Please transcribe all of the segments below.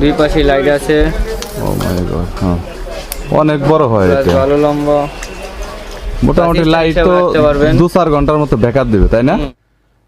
দুই পাশে লাইট আছে। ও মাই গড হ্যাঁ। অনেক বড় হয় এটা। ভালো লম্বা মোটামুটি লাইট তো দু চার ঘণ্টার মতো ব্যাকআপ দিবে তাই না।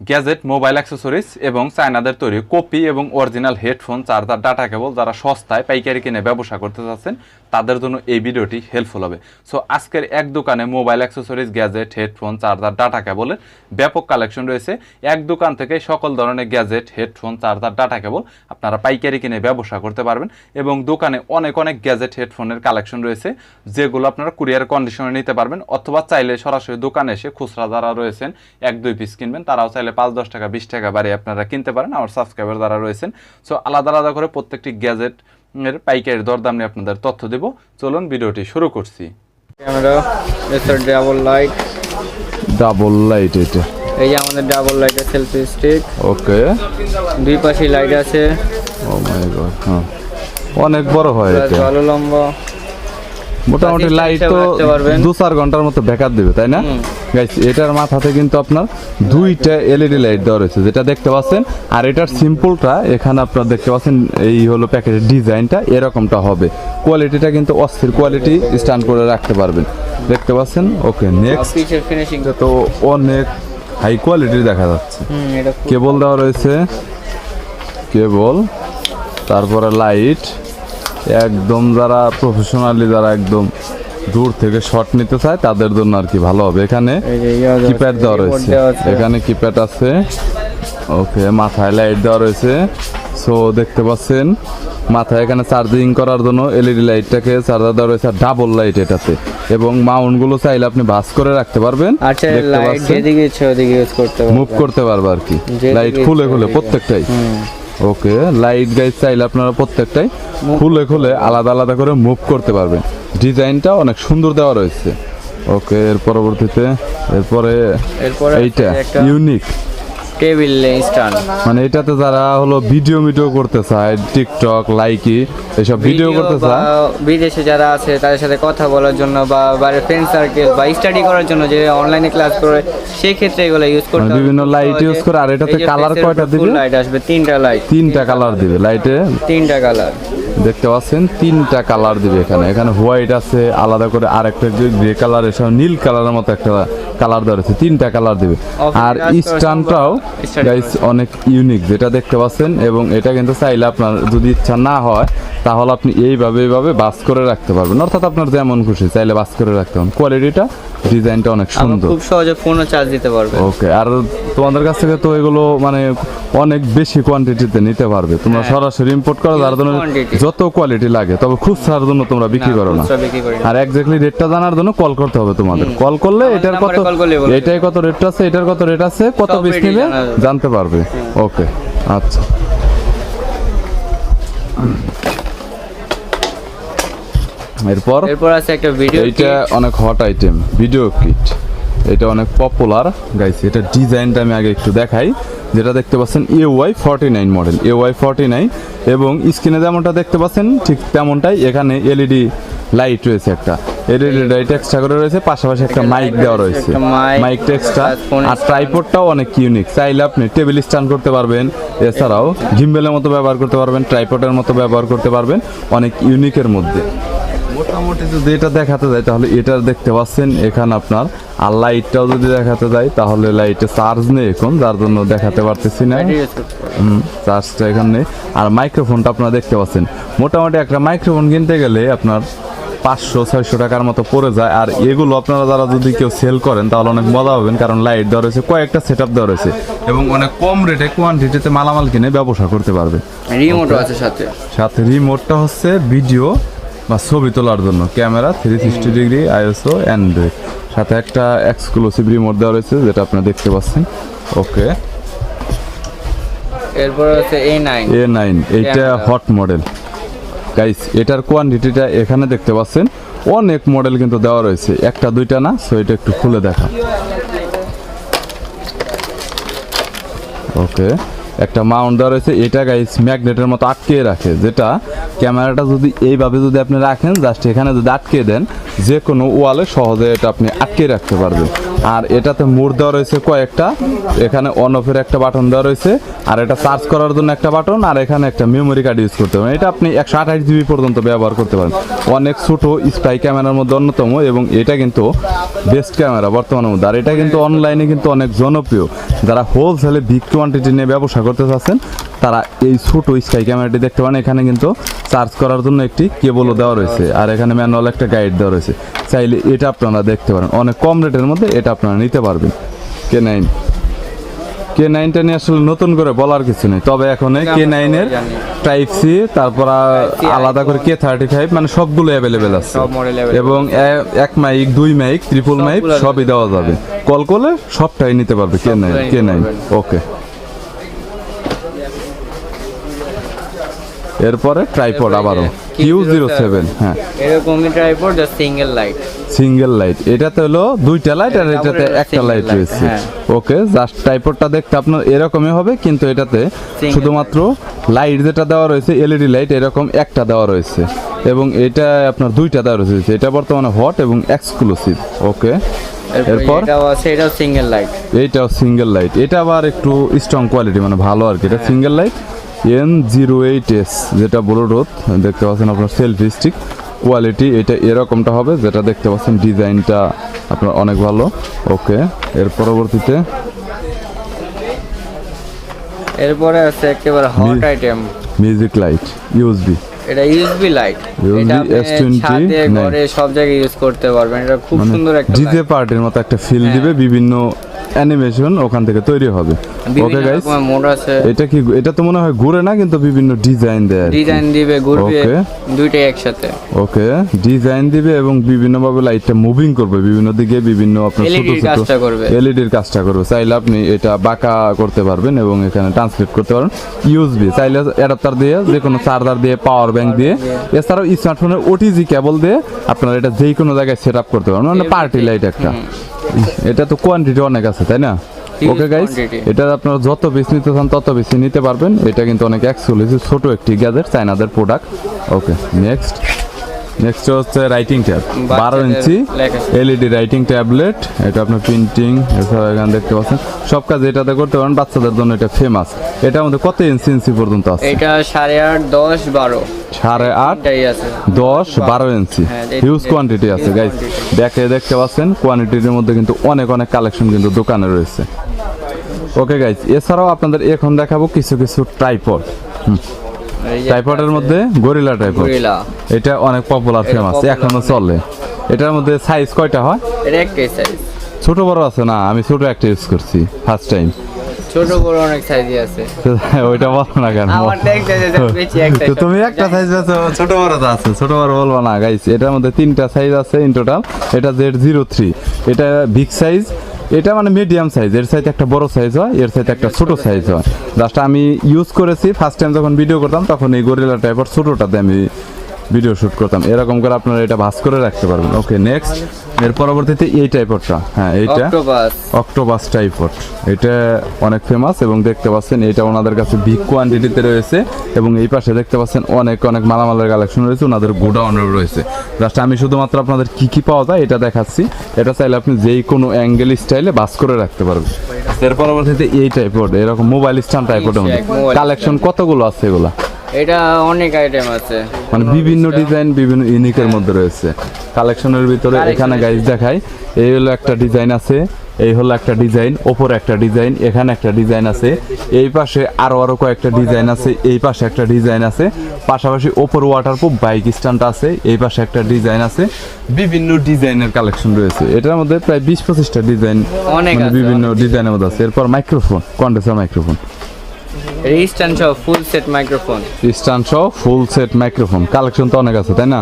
গ্যাজেট মোবাইল অ্যাক্সেসরিজ এবং চায়নাদের তৈরি কপি এবং original headphone charger data cable যারা সস্তায় পাইকারি কিনে ব্যবসা করতে চাচ্ছেন তাদের জন্য এই ভিডিওটি হেল্পফুল হবে। সো আজকের এক দোকানে mobile accessories gadget headphone charger data কেবলের ব্যাপক কালেকশন রয়েছে। এক দোকান থেকে সকল ধরনের gadget headphone charger data cable আপনারা পাইকারি কিনে ব্যবসা করতে পারবেন এবং দোকানে অনেক অনেক গ্যাজেট হেডফোনের কালেকশন রয়েছে, যেগুলো আপনারা কুরিয়ার কন্ডিশনে নিতে পারবেন অথবা চাইলে সরাসরি দোকানে এসে খুচরা যারা রয়েছেন, এক, দুই পিস কিনবেন, তারাও চাইলে পাঁচ, দশ টাকা, বিশ টাকা বাড়িয়ে আপনারা কিনতে পারেন। আমার সাবস্ক্রাইবার যারা রয়েছেন সো আলাদা আলাদা করে প্রত্যেকটি গ্যাজেট এর পাইকারি দরদাম নিয়ে আপনাদের তথ্য দেব। চলুন ভিডিওটি শুরু করছি। ক্যামেরা এছাড়া ডাবল লাইট। ডাবল লাইট এটা। এই যে আমাদের double light selfie stick. Okay. দুই পাশে লাইট আছে। ও মাই গড হ্যাঁ। অনেক বড় হয় এটা। ভালো লম্বা মোটামুটি লাইট তো দু চার ঘণ্টার মতো বেকার দিবে তাই না? গাইস এটার মাথাতে কিন্তু আপনার দুইটা এলইডি লাইট দেওয়া রয়েছে যেটা দেখতে পাচ্ছেন। আর এটার সিম্পলটা এখানে আপনারা দেখতে পাচ্ছেন এই হলো প্যাকেজের ডিজাইনটা এরকমটা হবে। কোয়ালিটিটা কিন্তু অস্থির কোয়ালিটি স্ট্যান্ড করে রাখতে পারবেন। দেখতে পাচ্ছেন? ওকে নেক্সট পিচের ফিনিশিং তো অনেক হাই কোয়ালিটির দেখা যাচ্ছে। কেবল দেওয়া রয়েছে। কেবল তারপরে লাইট একদম যারা প্রফেশনালি যারা একদম দূর থেকে শট নিতে চায় তাদের জন্য আর কি ভালো হবে। এখানে কিপ্যাড দেওয়া রয়েছে। এখানে কিপ্যাড আছে। ওকে মাথায় লাইট দেওয়া রয়েছে। সো দেখতে পাচ্ছেন মাথায় এখানে চার্জিং করার জন্য এলইডি লাইটটাকে চার্জার দেওয়া রয়েছে ডাবল লাইট এটাতে। এবং মাউন্টগুলো চাইলে আপনি ভাস করে রাখতে পারবেন। আচ্ছা ওদিকে ইউজ করতে মুভ পারবে আর কি। লাইট খুলে খুলে প্রত্যেকটাই। ওকে লাইট গাইজ চাইলে আপনারা প্রত্যেকটাই খুলে খুলে আলাদা আলাদা করে মুভ করতে পারবেন। ডিজাইনটা অনেক সুন্দর দেওয়া রয়েছে। ওকে এর পরবর্তীতে এরপরে এরপরে এইটা ইউনিক টেবিল স্ট্যান্ড মানে এটাতে যারা হলো ভিডিও ভিডিও করতে চায় টিকটক লাইকি এসব ভিডিও করতে চায় বিদেশে যারা আছে তাদের সাথে কথা বলার জন্য বা বাইরে ফ্রেন্ড সার্কেল বা স্টাডি করার জন্য যে অনলাইনে ক্লাস করে সেই ক্ষেত্রে এগুলো ইউজ করতে মানে বিভিন্ন use যে- করে, আর এটাতে face কয়টা দিবে? light আসবে তিনটা লাইট তিনটা কালার দিবে লাইটে তিনটা কালার দেখতে পাচ্ছেন তিনটা কালার দিবে এখানে। এখানে হোয়াইট আছে আলাদা করে আর একটা গ্রে কালার এসব নীল কালারের মতো একটা কালার দেওয়া রয়েছে তিনটা কালার দিবে। আর stand গাইস অনেক ইউনিক যেটা দেখতে পাচ্ছেন এবং এটা কিন্তু চাইলে আপনার যদি ইচ্ছা না হয় তাহলে আপনি এইভাবে এইভাবে বাস করে রাখতে পারবেন। অর্থাৎ আপনার যেমন খুশি চাইলে বাস করে রাখতে পারেন কোয়ালিটিটা ডিজাইনটা অনেক সুন্দর। খুব সহজে ফোনও চার্জ দিতে পারবে ওকে আর তোমাদের কাছ থেকে তো এগুলো মানে অনেক বেশি কোয়ান্টিটিতে নিতে পারবে। তোমরা হ্যাঁ। সরাসরি ইম্পোর্ট করো যার জন্য যত কোয়ালিটি লাগে তবে খুচরার জন্য তোমরা বিক্রি করো না। আর এক্স্যাক্টলি রেটটা জানার জন্য কল করতে হবে তোমাদের। কল করলে এটার কত। এটাই কত রেট আছে এটার কত রেট আছে কত পিস যাবে। জানতে পারবে। ওকে আচ্ছা। এরপর? এরপর আছে একটা ভিডিও এইটা অনেক হট আইটেম ভিডিও কিট এটা অনেক পপুলার গাইস এটা ডিজাইনটা আমি আগে একটু দেখাই। যেটা দেখতে পাচ্ছেন A Y forty nine model A Y forty nine এবং স্ক্রিনে যেমনটা দেখতে পাচ্ছেন ঠিক তেমনটাই এখানে এলইডি লাইট রয়েছে একটা। এলইডি লাইট এক্সট্রা করে রয়েছে পাশাপাশি একটা মাইক দেওয়া রয়েছে, মাইকটা এক্সট্রা আর ট্রাইপডটাও অনেক ইউনিক চাইলে আপনি টেবিল স্ট্যান্ড করতে পারবেন এছাড়াও গিম্বেলের মতো ব্যবহার করতে পারবেন ট্রাইপডের মতো ব্যবহার করতে পারবেন অনেক ইউনিকের মধ্যে। মোটামুটি যদি এটা দেখাতে যায় তাহলে এটা দেখতে পাচ্ছেন এখানে আপনার আর লাইটটাও যদি দেখাতে যায় তাহলে লাইটে চার্জ নেই এখন যার জন্য দেখাতে পারতেছি না। চার্জটা এখানে আর মাইক্রোফোনটা আপনারা দেখতে পাচ্ছেন। মোটামুটি একটা মাইক্রোফোন কিনতে গেলে আপনার পাঁচশো ছয়শো টাকার মতো পড়ে যায়। আর এগুলো আপনারা যারা যদি কেউ সেল করেন তাহলে অনেক মজা পাবেন কারণ লাইট দেওয়া রয়েছে কয়েকটা সেট আপ দেওয়া রয়েছে। এবং অনেক কম রেটে কোয়ান্টিটিতে মালামাল কিনে ব্যবসা করতে পারবে। রিমোটও আছে সাথে। সাথে রিমোটটা হচ্ছে ভিডিও বা ছবি তোলার জন্য। Camera three sixty degree ISO android সাথে একটা এক্সক্লুসিভ রিমোট দেওয়া রয়েছে যেটা আপনারা দেখতে পাচ্ছেন। ওকে। এরপর আছে এ নাইন এ নাইন এইটা হট মডেল গাইস এটার কোয়ান্টিটিটা এখানে দেখতে পাচ্ছেন। অনেক মডেল কিন্তু দেওয়া রয়েছে। একটা দুইটা না সো এটা একটু খুলে দেখা। ওকে। একটা মাউন্ট দেওয়া রয়েছে, এটা গাইস ম্যাগনেটের মতো আটকে রাখে, যেটা ক্যামেরাটা যদি এইভাবে যদি আপনি রাখেন জাস্ট এখানে যদি আটকে দেন যে কোনো ওয়ালে সহজে এটা আপনি আটকে রাখতে পারবেন। আর এটাতে মোড দেওয়া রয়েছে কয়েকটা। এখানে অন অফের একটা বাটন দেওয়া রয়েছে। আর এটা চার্জ করার জন্য একটা বাটন আর এখানে একটা মেমোরি কার্ড ইউজ করতে পারেন এটা আপনি একশো আঠাশ জিবি পর্যন্ত ব্যবহার করতে পারেন। অনেক ছোটো স্পাই ক্যামেরার মধ্যে অন্যতম এবং এটা কিন্তু বেস্ট ক্যামেরা বর্তমানের মধ্যে। আর এটা কিন্তু অনলাইনে কিন্তু অনেক জনপ্রিয়। যারা হোলসেলে বিগ কোয়ান্টিটি নিয়ে ব্যবসা করতে চাচ্ছেন তারা এই ছোট স্কাই ক্যামেরাটি দেখতে পান এখানে কিন্তু চার্জ করার জন্য একটি কেবলও দেওয়া রয়েছে। আর এখানে ম্যানুয়াল একটা গাইড দেওয়া রয়েছে। চাইলে এটা আপনারা দেখতে পারেন। অনেক কম রেটের মধ্যে এটা আপনারা নিতে পারবেন। কে নাইন কে নাইনটা নিয়ে আসলে নতুন করে বলার কিছু নেই। তবে এখন কে নাইনের টাইপ সি তারপর আলাদা করে কে থার্টি ফাইভ মানে সবগুলো অ্যাভেলেবেল আছে। এবং এক মাইক দুই মাইক ট্রিপল মাইক সবই দেওয়া যাবে। কল করলে সবটাই নিতে পারবে K nine K nine okay এরপরে ট্রাইপড আবারও। কিউ জিরো Q07 সেভেন হ্যাঁ। এরকমই tripod just single light single light এটাতে হলো দুইটা লাইট আর এটাতে একটা লাইট রয়েছে। হ্যাঁ। ওকে জাস্ট টাইপরটা দেখতে আপনার এরকমই হবে কিন্তু এটাতে শুধুমাত্র লাইট যেটা দেওয়া রয়েছে এলইডি লাইট এরকম একটা দেওয়া রয়েছে। এবং এটা আপনার দুইটা দেওয়া রয়েছে। এটা বর্তমানে হট এবং এক্সক্লুসিভ ওকে এরপর এটাও আছে এটাও সিঙ্গেল লাইট এইটাও সিঙ্গেল লাইট এটা আবার একটু স্ট্রং কোয়ালিটি মানে ভালো আর কি। এটা হ্যাঁ। Single light N zero eight S যেটা ব্লুটুথ দেখতে পাচ্ছেন আপনার সেলফি স্টিক কোয়ালিটি এটা এরকমটা হবে যেটা দেখতে পাচ্ছেন ডিজাইনটা আপনার অনেক ভালো। ওকে এর পরবর্তীতে এরপরে আছে একেবারে hot item music light USB এটা ইউএসবি লাইট এটা ছাদে ঘরে সব জায়গায় ইউজ করতে পারবেন। এটা খুব মানে সুন্দর একটা ডিজে। পার্টির মতো একটা ফিল দিবে বিভিন্ন অ্যানিমেশন ওখান থেকে তৈরি হবে। ওকে গাইস মোড আছে। এটা কি এটা তো মনে হয় ঘুরে না কিন্তু বিভিন্ন ডিজাইন দেয় ডিজাইন দিবে ঘুরবে দুইটাই একসাথে। ওকে ডিজাইন দিবে এবং বিভিন্ন ভাবে লাইটটা মুভিং করবে বিভিন্ন দিকে বিভিন্ন আপনার ছোট ছোট কাজটা করবে। এলইডির কাজটা করবে। চাইলে আপনি এটা বাঁকা করতে পারবেন এবং এখানে ট্রান্সলেট করতে পারবেন। ইউএসবি চাইলে অ্যাডাপ্টার দিয়ে যে কোনো চার্জার দিয়ে। পাওয়ার ব্যাংক দিয়ে। এছাড়াও স্মার্টফোনের ওটিজি কেবল দিয়ে আপনারা এটা যে কোনো জায়গায় সেট আপ করতে পারবেন। মানে পার্টি লাইট একটা। এটা তো কোয়ান্টিটি অনেক আছে তাই না? ওকে গাইস এটা আপনারা যত বেশি নিতে চান তত বেশি নিতে পারবেন। এটা কিন্তু অনেক এক্সক্লুসিভ ছোট একটি গ্যাজেট চাইনাদের প্রোডাক্ট ওকে নেক্সট নেক্সট হচ্ছে রাইটিং ট্যাব বারো ইঞ্চি এলইডি রাইটিং ট্যাবলেট এটা আপনার প্রিন্টিং এছাড়া এখানে দেখতে পাচ্ছেন। সব কাজ এটাতে করতে পারেন বাচ্চাদের জন্য এটা ফেমাস এটা মধ্যে কত ইঞ্চি ইঞ্চি পর্যন্ত আছে? এটা সাড়ে আট দশ বারো। সাড়ে আট দশ বারো ইঞ্চি হিউজ কোয়ান্টিটি আছে গাইস দেখে দেখতে পাচ্ছেন কোয়ান্টিটির মধ্যে কিন্তু অনেক অনেক কালেকশন কিন্তু দোকানে রয়েছে। ওকে গাইস এছাড়াও আপনাদের এখন দেখাবো কিছু কিছু ট্রাইপড এই যে ট্রাইপডের মধ্যে গরিলা গরিলা এটা অনেক পপুলার ফেমাস এখনও চলে। এটার মধ্যে সাইজ কয়টা হয়? এটা একটাই সাইজ ছোট বড় আছে না? আমি ছোট একটা ইউজ করছি ফার্স্ট টাইম ছোট বড় অনেক সাইজই আছে। ওইটা বলো না কেন? আমার একটা তুমি একটা সাইজ আছে ছোট বড় তো আছে ছোট বড় বলব না গাইস এটার মধ্যে তিনটা সাইজ আছে ইন টোটাল এটা জেড জিরো থ্রি এটা বিগ সাইজ এটা মানে মিডিয়াম সাইজ এর সাইজ একটা বড় সাইজ হয়, এর সাইজ একটা ছোট সাইজ হয়। জাস্ট আমি ইউজ করেছি ফার্স্ট টাইম যখন ভিডিও করতাম, তখন এই গরিলা টাইপের ছোটটাতে আমি ভিডিও শুট করতাম। এরকম করে আপনারা এটা ভাস করে রাখতে পারবেন। ওকে নেক্সট এর পরবর্তীতে এই টাইপেরটা হ্যাঁ এইটা অক্টোবাস টাইপট এটা অনেক ফেমাস এবং দেখতে পাচ্ছেন এটা ওনাদের কাছে বিগ কোয়ান্টিটিতে রয়েছে এবং এই পাশে দেখতে পাচ্ছেন অনেক অনেক মালামালের কালেকশন রয়েছে ওনাদের গোডাউন রয়েছে। জাস্ট আমি শুধুমাত্র আপনাদের কি কি পাওয়া যায় এটা দেখাচ্ছি। এটা চাইলে আপনি যেই কোনো অ্যাঙ্গেল স্টাইলে বাস করে রাখতে পারবেন। এর পরবর্তীতে এই টাইপট এরকম মোবাইল স্ট্যান্ড টাইপটের মধ্যে কালেকশন কতগুলো আছে এগুলা? এটা অনেক আইটেম আছে। মানে বিভিন্ন ডিজাইন বিভিন্ন ইউনিকের মধ্যে রয়েছে। কালেকশনের ভিতরে এখানে গাইজ দেখাই এই হলো একটা ডিজাইন আছে এই হলো একটা ডিজাইন ওপরে একটা ডিজাইন এখানে একটা ডিজাইন আছে এই পাশে আরও আরও কয়েকটা ডিজাইন আছে এই পাশে একটা ডিজাইন আছে পাশাপাশি ওপর ওয়াটারপ্রুফ বাইক স্ট্যান্ড আছে এই পাশে একটা ডিজাইন আছে বিভিন্ন ডিজাইনের কালেকশন রয়েছে। এটার মধ্যে প্রায় বিশ পঁচিশটা ডিজাইন অনেক বিভিন্ন ডিজাইনের মধ্যে আছে। এরপর মাইক্রোফোন কন্ডেন্সার মাইক্রোফোন রেজিস্ট্যান্ট সহ ফুল সেট মাইক্রোফোন রিস্টান সহ ফুল সেট মাইক্রোফোন কালেকশন তো অনেক আছে তাই না?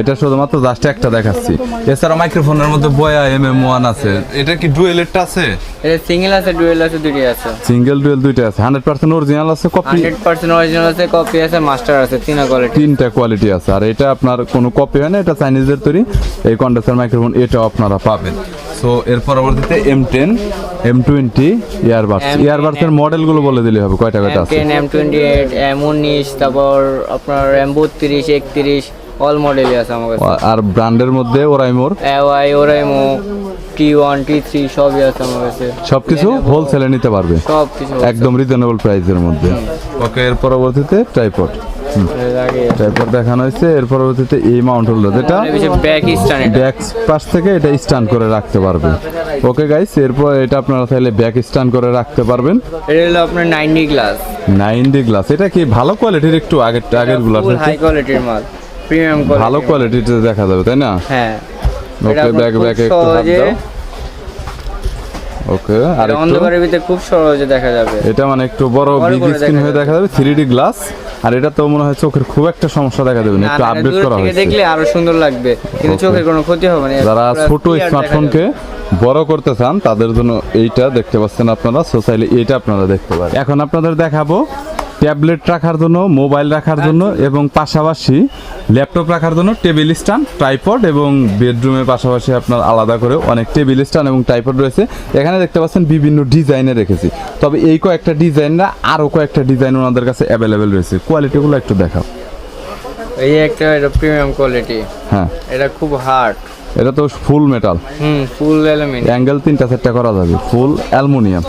এটা শুধুমাত্র জাস্ট একটা দেখাচ্ছি। এছাড়া মাইক্রোফোনের মধ্যে বয়া এম এম ওয়ান আছে। এটা কি ডুয়েল ডুয়েলেরটা আছে? এটা সিঙ্গেল আছে ডুয়েল আছে দুটি আছে। সিঙ্গেল ডুয়েল দুইটা আছে। হান্ড্রেড পার্সেন্ট অরিজিনাল আছে কপি হান্ড্রেড পার্সেন্ট অরিজিনাল আছে কপি আছে মাস্টার আছে তিন কোয়ালিটি তিনটা কোয়ালিটি আছে। আর এটা আপনার কোনো কপি হয় না এটা চাইনিজের তৈরি। এই কন্ডেন্সার মাইক্রোফোন এটাও আপনারা পাবেন। সো এর পরবর্তীতে M ten M twenty earbuds M10, ইয়ারবাডসের মডেলগুলো বলে দিলে হবে কয়টা কয়টা এম আছে? Ten M twenty eight M উনিশ তারপর আপনার এম বত্রিশ একত্রিশ অল মডেলই আছে আমার কাছে। আর ব্র্যান্ডের মধ্যে ওরাইমোর AY Oraimo T one T three সবই আছে আমার কাছে। সবকিছু হোলসেলে নিতে পারবে? সব কিছু একদম রিজনেবল প্রাইসের মধ্যে। ওকে এর পরবর্তীতে ট্রাইপড ট্রাইপড দেখানো হয়েছে এর পরবর্তীতে এই মাউন্ট হোল্ডার যেটা ব্যাক পাশ থেকে এটা স্ট্যান্ড করে রাখতে পারবে। ওকে গাইস এরপর এটা আপনারা চাইলে ব্যাক স্ট্যান্ড করে রাখতে পারবেন। এটা হলো আপনার ninety glass nine D glass এটা কি ভালো কোয়ালিটির একটু আগের আগেরগুলো ফুল হাই কোয়ালিটির মাল। প্রিমিয়াম ভালো কোয়ালিটিতে দেখা যাবে তাই না? হ্যাঁ। ওকে ব্যাক ব্যাক একটু হাত দাও। ওকে আর অন্ধকারের ভিতরে খুব সহজে দেখা যাবে। এটা মানে একটু বড় বিগ স্ক্রিন হয়ে দেখা যাবে থ্রি ডি গ্লাস আর এটা তো মনে হয় চোখের খুব একটা সমস্যা দেখা যাবে না একটু আপডেট করা হয়েছে। দেখলে আরও সুন্দর লাগবে কিন্তু চোখের কোনো ক্ষতি হবে না যারা ছোট স্মার্টফোনকে বড় করতে চান তাদের জন্য এইটা দেখতে পাচ্ছেন আপনারা সো চাইলে এইটা আপনারা দেখতে পারেন। এখন আপনাদের দেখাবো ট্যাবলেট রাখার জন্য মোবাইল রাখার জন্য এবং পাশাপাশি ল্যাপটপ রাখার জন্য টেবিল স্ট্যান্ড ট্রাইপড এবং বেডরুমের পাশাপাশি আপনার আলাদা করে অনেক টেবিল স্ট্যান্ড এবং ট্রাইপড রয়েছে। এখানে দেখতে পাচ্ছেন বিভিন্ন ডিজাইনে রেখেছি। তবে এই কয়েকটা ডিজাইন না আরও কয়েকটা ডিজাইন ওনাদের কাছে অ্যাভেলেবেল রয়েছে। কোয়ালিটিগুলো একটু দেখাও। এই একটা এটা প্রিমিয়াম কোয়ালিটি হ্যাঁ। এটা খুব হার্ড এটা তো full metal hmm full aluminium. Angle তিনটা চারটা করা যাবে। ফুল অ্যালুমিনিয়াম।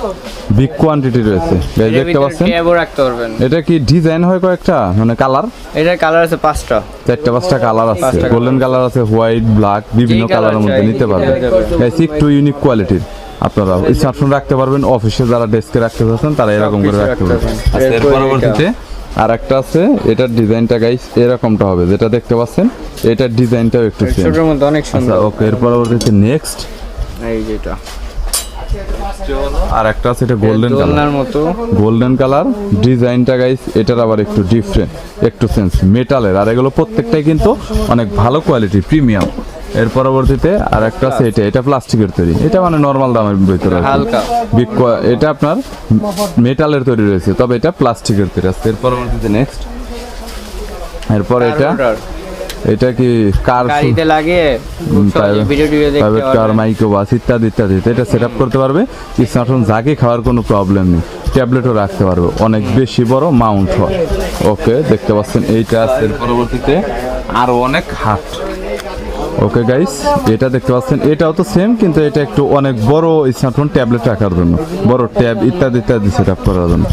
বিগ কোয়ান্টিটি রয়েছে। এই দেখতে পাচ্ছেন? ক্যাবও রাখতে পারবেন। এটা কি ডিজাইন হয় কয়েকটা? মানে কালার এটা কালার আছে পাঁচটা। চারটা পাঁচটা কালার আছে। গোল্ডেন কালার আছে হোয়াইট ব্ল্যাক বিভিন্ন কালারের মধ্যে নিতে পারবেন। গাইস একটু ইউনিক কোয়ালিটির আপনারা স্মার্টফোন রাখতে পারবেন অফিসে যারা ডেস্কে রাখতে চাচ্ছেন তারা এরকম করে রাখতে পারবেন। আচ্ছা, এর পরবর্তীতে আর একটা আছে এটার ডিজাইনটা গাইস এরকমটা হবে যেটা দেখতে পাচ্ছেন এটার ডিজাইনটাও একটু সেম ছোটোর মধ্যে অনেক আচ্ছা সুন্দর। ওকে এর পরবর্তীতে নেক্সট এই যেটা আর একটা আছে এটা গোল্ডেন কালার মতো। গোল্ডেন কালার ডিজাইনটা গাইস এটার আবার একটু ডিফারেন্ট একটু সেন্স মেটালের আর এগুলো প্রত্যেকটাই কিন্তু অনেক ভালো কোয়ালিটি প্রিমিয়াম এর পরবর্তীতে আর একটা আছে এটা এটা প্লাস্টিকের তৈরি। এটা মানে নর্মাল দামের ভিতরে। হালকা। এটা আপনার মেটালের তৈরি রয়েছে তবে এটা প্লাস্টিকের তৈরি আছে। এর পরবর্তীতে নেক্সট এরপর এটা এটা কি কার গাড়িতে লাগে ভিডিও টিডিও দেখতে কার পারবেন। মাইক্রোবাস ইত্যাদি ইত্যাদি। এটা সেট আপ করতে পারবে। স্মার্টফোন যাকে খাওয়ার কোনো প্রবলেম নেই। ট্যাবলেটও রাখতে পারবে। অনেক বেশি বড় মাউন্ট হয়। ওকে দেখতে পাচ্ছেন এইটা আছে। পরবর্তীতে আরও অনেক হাট। ওকে গাইস এটা দেখতে পাচ্ছেন এটাও তো সেম কিন্তু এটা একটু অনেক বড় স্মার্টফোন ট্যাবলেট রাখার জন্য। বড় ট্যাব ইত্যাদি ইত্যাদি সেট আপ করার জন্য।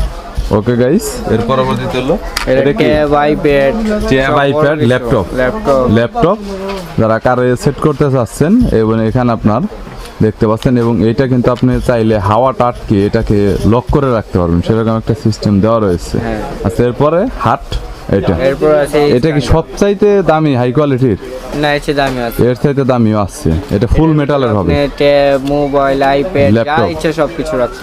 ওকে গাইস এর পরবর্তীতে হলো এটা কি? IPad tab iPad laptop laptop laptop যারা কারে সেট করতে চাচ্ছেন এবং এখানে আপনার দেখতে পাচ্ছেন এবং এটা কিন্তু আপনি চাইলে হাওয়াটা আটকে এটাকে লক করে রাখতে পারবেন। সেরকম একটা সিস্টেম দেওয়া রয়েছে। হ্যাঁ। আচ্ছা এরপরে হাট। এটা। এরপর আছে এটা কি সবচাইতে দামি হাই কোয়ালিটির না এসে দামি আছে। এর চাইতে দামিও আছে। এটা ফুল মেটালের হবে। ট্যাব মোবাইল আইপ্যাড যা। ইচ্ছা সবকিছু রাখতে